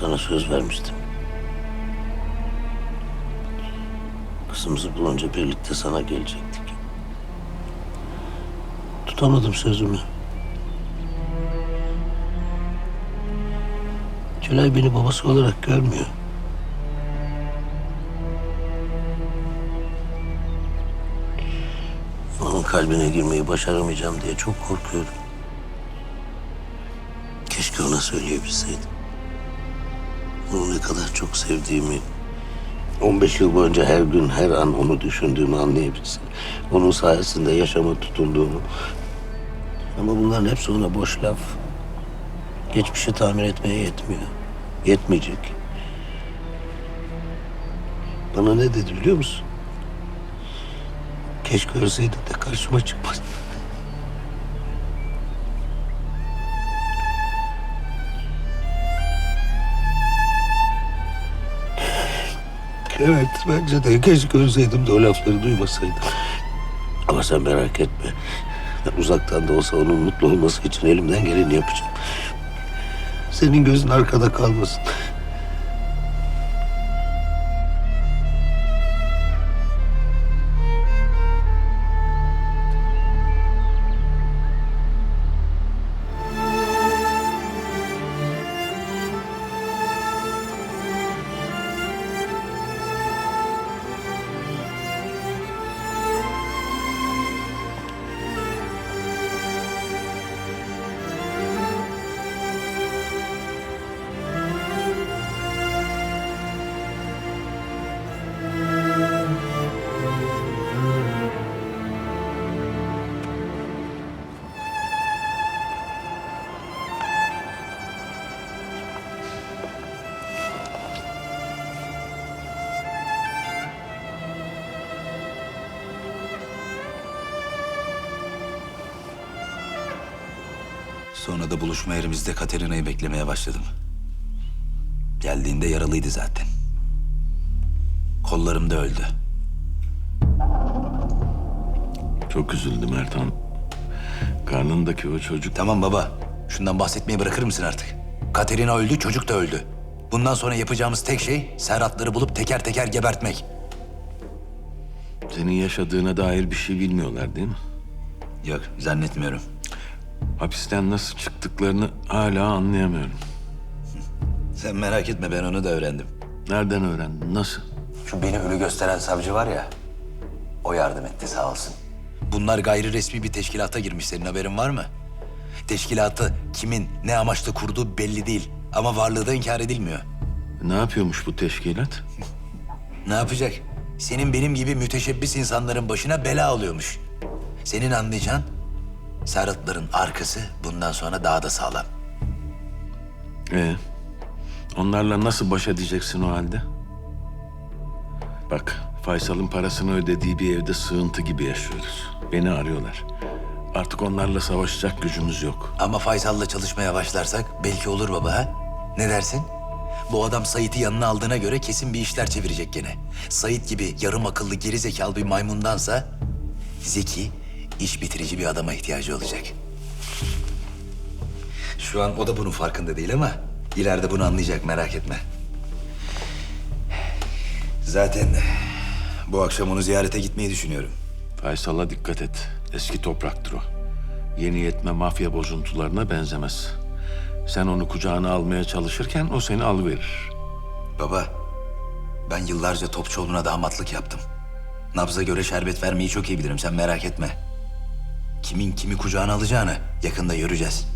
sana söz vermiştim. Kızımızı bulunca birlikte sana gelecektik. Tutamadım sözümü. Tülay beni babası olarak görmüyor. Onun kalbine girmeyi başaramayacağım diye çok korkuyorum. Keşke ona söyleyebilseydim. Onu ne kadar çok sevdiğimi, 15 yıl boyunca her gün, her an onu düşündüğümü anlayabilsin. Onun sayesinde yaşama tutunduğumu. Ama bunların hepsi ona boş laf. Geçmişi tamir etmeye yetmiyor. Yetmeyecek. Bana ne dedi biliyor musun? Keşke ölseydin de karşıma çıkmazdın. Evet, bence de keşke ölseydim de o lafları duymasaydım. Ama sen merak etme. Ben uzaktan da olsa onun mutlu olması için elimden geleni yapacağım. Senin gözün arkada kalmasın. Sonra da buluşma yerimizde Katerina'yı beklemeye başladım. Geldiğinde yaralıydı zaten. Kollarımda öldü. Çok üzüldüm Ertan. Karnındaki o çocuk... Tamam baba. Şundan bahsetmeyi bırakır mısın artık? Katerina öldü, çocuk da öldü. Bundan sonra yapacağımız tek şey Serhatları bulup teker teker gebertmek. Senin yaşadığına dair bir şey bilmiyorlar değil mi? Yok, zannetmiyorum. Hapisten nasıl çıktıklarını hala anlayamıyorum. Sen merak etme ben onu da öğrendim. Nereden öğrendin? Nasıl? Şu beni ölü gösteren savcı var ya, o yardım etti sağ olsun. Bunlar gayri resmi bir teşkilata girmiş, senin haberin var mı? Teşkilatı kimin, ne amaçla kurduğu belli değil. Ama varlığı da inkar edilmiyor. Ne yapıyormuş bu teşkilat? Ne yapacak? Senin benim gibi müteşebbis insanların başına bela oluyormuş. Senin anlayacağın Serhatların arkası bundan sonra daha da sağlam. Ee, onlarla nasıl baş edeceksin o halde? Bak, Faysal'ın parasını ödediği bir evde sığıntı gibi yaşıyoruz. Beni arıyorlar. Artık onlarla savaşacak gücümüz yok. Ama Faysal'la çalışmaya başlarsak belki olur baba ha? Ne dersin? Bu adam Sait'i yanına aldığına göre kesin bir işler çevirecek gene. Sait gibi yarım akıllı geri zekalı bir maymundansa zeki, iş bitirici bir adama ihtiyacı olacak. Şu an o da bunun farkında değil ama ileride bunu anlayacak merak etme. Zaten bu akşam onu ziyarete gitmeyi düşünüyorum. Faysal'a dikkat et. Eski topraktır o. Yeni yetme mafya bozuntularına benzemez. Sen onu kucağına almaya çalışırken o seni alıverir. Baba, ben yıllarca Topçuoğlu'na damatlık yaptım. Nabza göre şerbet vermeyi çok iyi bilirim, sen merak etme. Kimin kimi kucağına alacağını yakında göreceğiz.